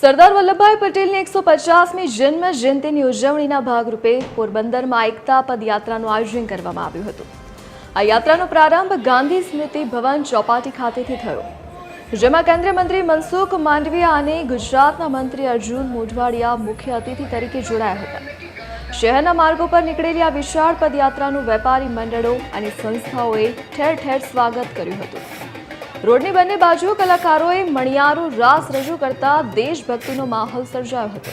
સરદાર વલ્લભભાઈ પટેલની એકસો પચાસમી જન્મ જયંતિની ઉજવણીના ભાગરૂપે પોરબંદરમાં એકતા પદયાત્રાનું આયોજન કરવામાં આવ્યું હતું. આ યાત્રાનો પ્રારંભ ગાંધી સ્મૃતિ ભવન ચોપાટી ખાતેથી થયો. જેમાં કેન્દ્રીય મંત્રી મનસુખ માંડવિયા અને ગુજરાતના મંત્રી અર્જુન મોઢવાડિયા મુખ્ય અતિથિ તરીકે જોડાયા હતા. શહેરના માર્ગો પર નીકળેલી આ વિશાળ પદયાત્રાનું વેપારી મંડળો અને સંસ્થાઓએ ઠેર ઠેર સ્વાગત કર્યું હતું. રોડની બંને બાજુ કલાકારોએ મણિયારો રાસ રજૂ કરતા દેશભક્તિનો માહોલ સર્જાયો હતો.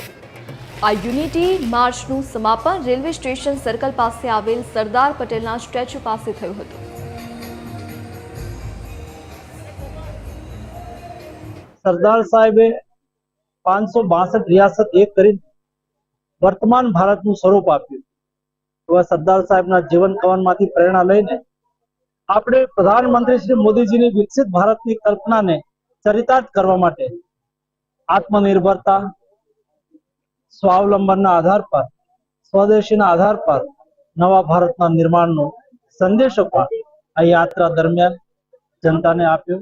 આ યુનિટી માર્ચનું સમાપન રેલવે સ્ટેશન સર્કલ પાસે આવેલ સરદાર પટેલના સ્ટેચ્યુ પાસે થયું હતું. સરદાર સાહેબે પાંચસો બાસઠ રિયાસત એક કરી વર્તમાન ભારતનું સ્વરૂપ આપ્યું. એવા સરદાર સાહેબના જીવન કવનમાંથી પ્રેરણા લઈને આપણે પ્રધાનમંત્રી શ્રી મોદીજીની વિકસિત ભારતની કલ્પનાને ચરિતાર્થ કરવા માટે આત્મનિર્ભરતા, સ્વાવલંબનના આધાર પર, સ્વદેશીના આધાર પર નવા ભારતના નિર્માણનો સંદેશો પણ આ યાત્રા દરમિયાન જનતાને આપ્યો.